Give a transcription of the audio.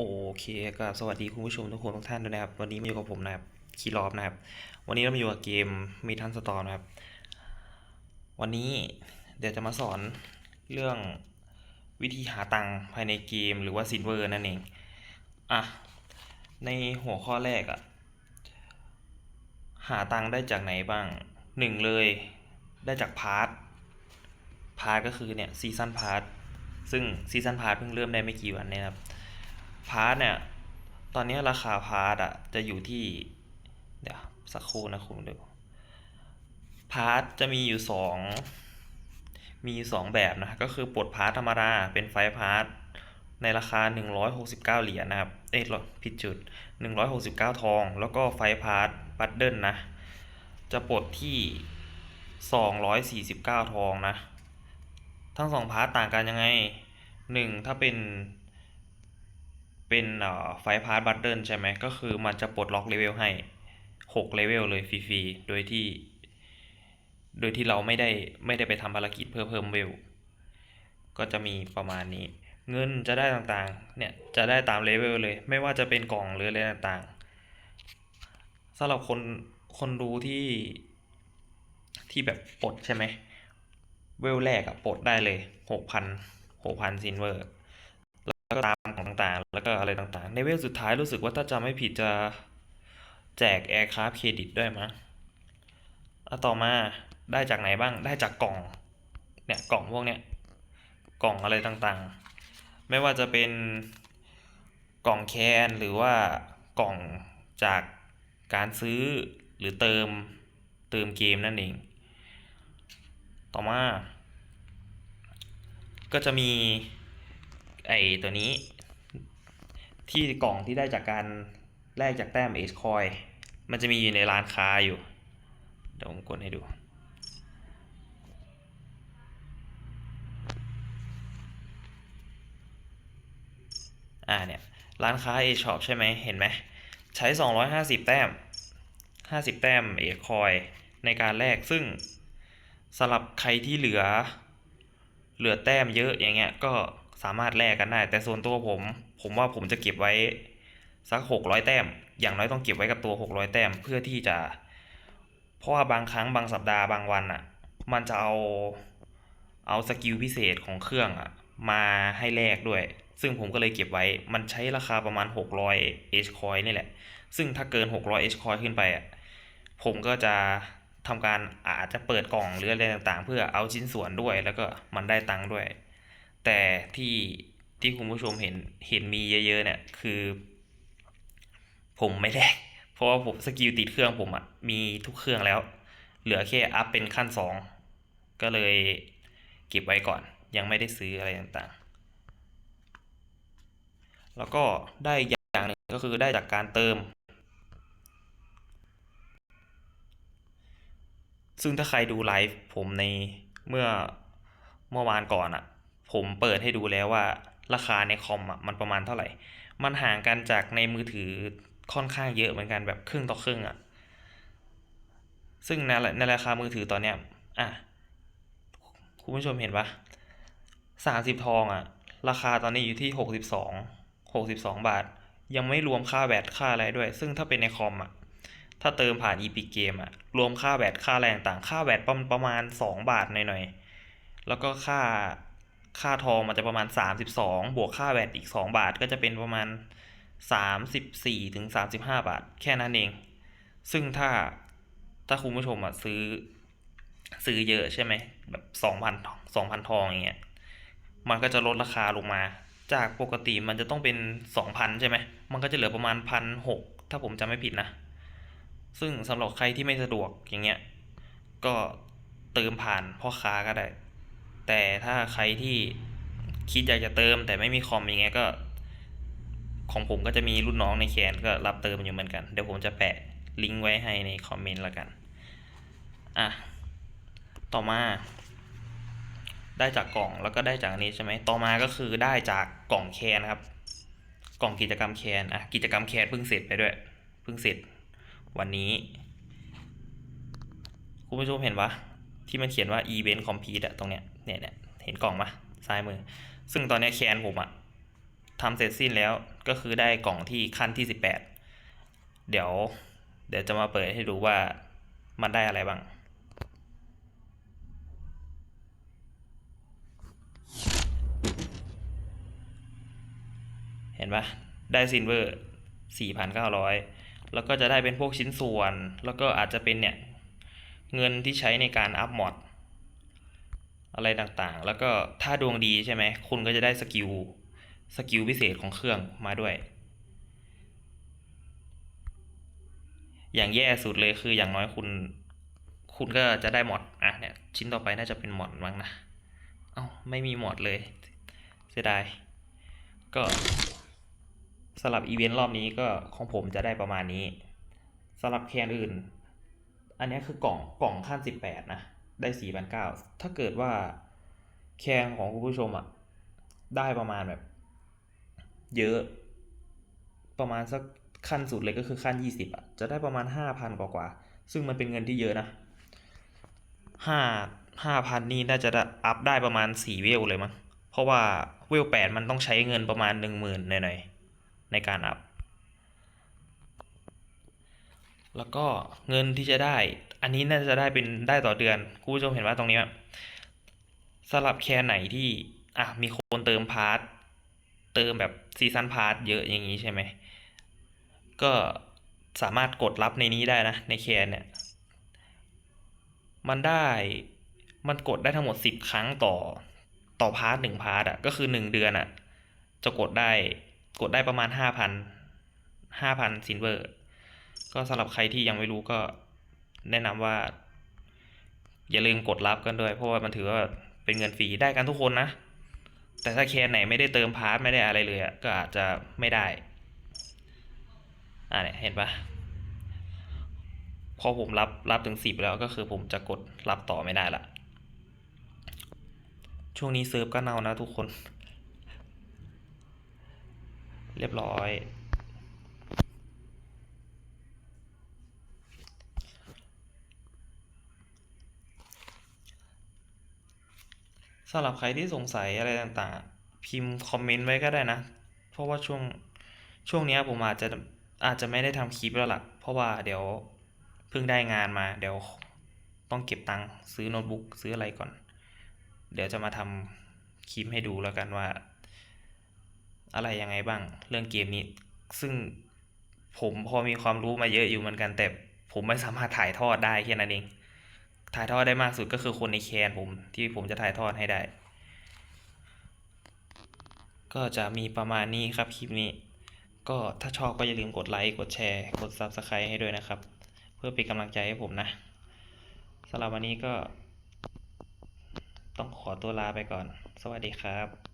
โอเคก็สวัสดีคุณผู้ชมทุกคนทุกท่านด้วยนะครับ วันนี้มาอยู่กับผมนะครับคีรอบนะครับ วันนี้เรามาอยู่กับเกมมีทันสตอร์นะครับ วันนี้เดี๋ยวจะมาสอนเรื่องวิธีหาตังค์ภายในเกมหรือว่าซินเวอร์นั่นเองอะในหัวข้อแรกอะหาตังค์ได้จากไหนบ้างหนึ่งเลยได้จากพาร์ทพาร์ทก็คือเนี่ยซีซันพาร์ทซึ่งซีซันพาร์ทเพิ่งเริ่มได้ไม่กี่วันเนี่ยนะครับ พาร์ทเนี่ย ตอนนี้ราคาพาร์ทอะจะอยู่ที่ เดี๋ยว สักครู่นะคุณดูพาร์ทจะมีอยู่สองมีสองแบบนะ ก็คือปลดพาร์ทธรรมดา เป็นไฟพาร์ทในราคา 169 เหรียญนะครับ เอ้ยผิดจุด 169 ทอง แล้วก็ไฟพาร์ทบัตเดิลนะ จะปลดที่ 249 ทองนะ ทั้งสองพาร์ทต่างกันยังไงหนึ่งถ้าเป็น เป็นไฟพาร์ทบัตเดิลใช่ไหมก็คือมันจะปลดล็อกเลเวลให้หกเลเวลเลยฟรีๆ โดยที่ โดยที่เราไม่ได้ไม่ได้ไปทำภารกิจเพื่อเพิ่มเวล ก็จะมีประมาณนี้ เงินจะได้ต่างๆ เนี่ย จะได้ตามเลเวลเลย ไม่ว่าจะเป็นกล่องหรืออะไรต่างๆสำหรับคนคนดูที่ที่แบบปลดใช่ไหมเวลแรกอะปลดได้เลยหกพันหกพันซินเวอร์ แล้วก็ตามของต่างๆ แล้วก็อะไรต่างๆ ในเวลสุดท้ายรู้สึกว่าถ้าจำไม่ผิดจะแจกแอร์คราฟเครดิตด้วยมั้งอะต่อมาได้จากไหนบ้างได้จากกล่องเนี่ยกล่องพวกเนี้ยกล่องอะไรต่างๆ ไม่ว่าจะเป็นกล่องแคนหรือว่ากล่องจากการซื้อหรือเติมเติมเกมนั่นเอง ต่อมา ก็จะมี ไอตัวนี้ ที่กล่องที่ได้จากการแลกจากแต้มเอชคอยมันจะมีอยู่ในร้านค้าอยู่ เดี๋ยวผมกดให้ดู อ่าเนี่ย ร้านค้า A Shop ใช่ไหมเห็นไหม ใช้ 250 แต้ม 50 แต้มเอชคอยในการแลกซึ่งสำหรับใครที่เหลือ เหลือแต้มเยอะอย่างเงี้ยก็ สามารถแลกกันได้ แต่ส่วนตัวผม ผมว่าผมจะเก็บไว้สัก600แต้ม อย่างน้อยต้องเก็บไว้กับตัว600แต้มเพื่อที่จะ เพราะว่าบางครั้งบางสัปดาห์บางวันอะ มันจะเอาเอาสกิลพิเศษของเครื่องอะมาให้แลกด้วย ซึ่งผมก็เลยเก็บไว้ มันใช้ราคาประมาณ 600 H coin นี่แหละ ซึ่งถ้าเกิน 600 H coin ขึ้นไปอะ ผมก็จะทำการอาจจะเปิดกล่องหรืออะไรต่างๆ เพื่อเอาชิ้นส่วนด้วย แล้วก็มันได้ตังค์ด้วย แต่ที่ที่คุณผู้ชมเห็นเห็นมีเยอะๆเนี่ยคือ ผมไม่แลกเพราะว่าผมสกิลติดเครื่องผมอะมีทุกเครื่องแล้ว เหลือแค่อัพเป็นขั้นสองก็เลยเก็บไว้ก่อน ยังไม่ได้ซื้ออะไรต่างๆ แล้วก็ได้อย่างหนึ่งก็คือได้จากการเติม ซึ่งถ้าใครดูไลฟ์ผมในเมื่อเมื่อวานก่อนอะ ผมเปิดให้ดูแล้วว่าราคาในคอมอะมันประมาณเท่าไหร่ มันห่างกันจากในมือถือค่อนข้างเยอะเหมือนกันแบบครึ่งต่อครึ่งอะ ซึ่งในในราคามือถือตอนเนี้ยอะคุณผู้ชมเห็นปะสามสิบทองอะ ราคาตอนนี้อยู่ที่หกสิบสองหกสิบสองบาท ยังไม่รวมค่าแบตค่าอะไรด้วย ซึ่งถ้าเป็นในคอมอะ ถ้าเติมผ่าน Epic Game อะรวมค่าแบตค่าอะไรต่างค่าแบตประมาณ2บาทหน่อยๆ แล้วก็ค่า ค่าทองมันจะประมาณ 32 บวกค่าแบตอีก 2 บาทก็จะเป็นประมาณ 34ถึง35 บาท แค่นั้นเอง ซึ่งถ้าถ้าคุณผู้ชมอะซื้อซื้อเยอะใช่ไหมแบบ2,000 2,000 ทองอย่างเงี้ยมันก็จะลดราคาลงมา จากปกติมันจะต้องเป็น 2,000 ใช่ไหมมันก็จะเหลือประมาณ 1,600 ถ้าผมจำไม่ผิดนะ ซึ่งสำหรับใครที่ไม่สะดวกอย่างเงี้ยก็เติมผ่านพ่อค้าก็ได้ แต่ถ้าใครที่คิดอยากจะเติม แต่ไม่มีคอมอย่างเงี้ยก็ ของผมก็จะมีรุ่นน้องในแคนก็รับเติมอยู่เหมือนกัน เดี๋ยวผมจะแปะลิงก์ไว้ให้ในคอมเมนต์ละกัน อะ ต่อมา ได้จากกล่องแล้วก็ได้จากอันนี้ใช่ไหมต่อมาก็คือได้จากกล่องแคนครับ กล่องกิจกรรมแคนอะกิจกรรมแคนเพิ่งเสร็จไปด้วย เพิ่งเสร็จ วันนี้ คุณผู้ชมเห็นปะ ที่มันเขียนว่า event complete อะตรงเนี้ยเนี่ยเนี่ยเห็นกล่องปะซ้ายมือ ซึ่งตอนนี้แคนผมอะทำเสร็จสิ้นแล้วก็คือได้กล่องที่ขั้นที่สิบแปดเดี๋ยว เดี๋ยวจะมาเปิดให้ดูว่ามันได้อะไรบ้างเห็นปะได้ซินเวอร์สี่พันเก้าร้อยแล้วก็จะได้เป็นพวกชิ้นส่วน แล้วก็อาจจะเป็นเนี่ย เงินที่ใช้ในการอัพมอดอะไรต่างๆ แล้วก็ถ้าดวงดีใช่ไหมคุณก็จะได้สกิลสกิลพิเศษของเครื่องมาด้วย อย่างแย่สุดเลยคืออย่างน้อยคุณ คุณก็จะได้มอดอะเนี่ยชิ้นต่อไปน่าจะเป็นมอดมั้งนะเอ้าไม่มีมอดเลย เสียดาย ก็สำหรับอีเวนต์รอบนี้ก็ของผมจะได้ประมาณนี้สำหรับแคนอื่น อันนี้คือกล่องกล่องขั้นสิบแปดนะ ได้สี่พันเก้าถ้าเกิดว่าแคนของคุณผู้ชมอะได้ประมาณแบบ เยอะ ประมาณสักขั้นสุดเลยก็คือขั้นยี่สิบอะจะได้ประมาณห้าพันกว่ากว่าๆซึ่งมันเป็นเงินที่เยอะนะห้าห้าพันนี่น่าจะอัพได้ประมาณสี่เวลเลยมั้งเพราะว่าเวลแปดมันต้องใช้เงินประมาณหนึ่งหมื่นหน่อยๆในการอัพ แล้วก็เงินที่จะได้ อันนี้น่าจะได้เป็นได้ต่อเดือนคุณผู้ชมเห็นว่าตรงนี้สำหรับแค่ไหนที่อะมีคนเติมพาร์ทเติมแบบซีซันพาร์ทเยอะอย่างนี้ใช่ไหมก็สามารถกดรับในนี้ได้นะ ในแคนเนี่ย มันได้มันกดได้ทั้งหมดสิบครั้งต่อต่อพาร์ทหนึ่งพาร์ทอะก็คือหนึ่งเดือนอะจะกดได้กดได้ประมาณห้าพันห้าพันซินเวอร์ ก็สำหรับใครที่ยังไม่รู้ก็แนะนำว่า อย่าลืมกดรับกันด้วย เพราะว่ามันถือว่าเป็นเงินฟรีได้กันทุกคนนะ แต่ถ้าแคนไหนไม่ได้เติมพาร์ทไม่ได้อะไรเลยก็อาจจะไม่ได้ อ่าเนี่ยเห็นปะพอผมรับรับถึงสิบแล้วก็คือผมจะกดรับต่อไม่ได้ละช่วงนี้เซิร์ฟก็เน่านะทุกคน เรียบร้อย สำหรับใครที่สงสัยอะไรต่างๆ พิมพ์คอมเมนต์ไว้ก็ได้นะ เพราะว่าช่วงช่วงนี้ผมอาจจะอาจจะไม่ได้ทำคลิปแล้วล่ะ เพราะว่าเดี๋ยวเพิ่งได้งานมา เดี๋ยวต้องเก็บตังค์ซื้อโน้ตบุ๊กซื้ออะไรก่อน เดี๋ยวจะมาทำคลิปให้ดูแล้วกันว่า อะไรยังไงบ้าง เรื่องเกมนี้ ซึ่งผมพอมีความรู้มาเยอะอยู่เหมือนกันแต่ผมไม่สามารถถ่ายทอดได้แค่นั้นเอง ถ่ายทอดได้มากสุดก็คือคนในแคนผมที่ผมจะถ่ายทอดให้ได้ ก็จะมีประมาณนี้ครับคลิปนี้ ก็ถ้าชอบก็อย่าลืมกดไลค์กดแชร์ กด Subscribe ให้ด้วยนะครับ เพื่อเป็นกำลังใจให้ผมนะสำหรับวันนี้ก็ ต้องขอตัวลาไปก่อน สวัสดีครับ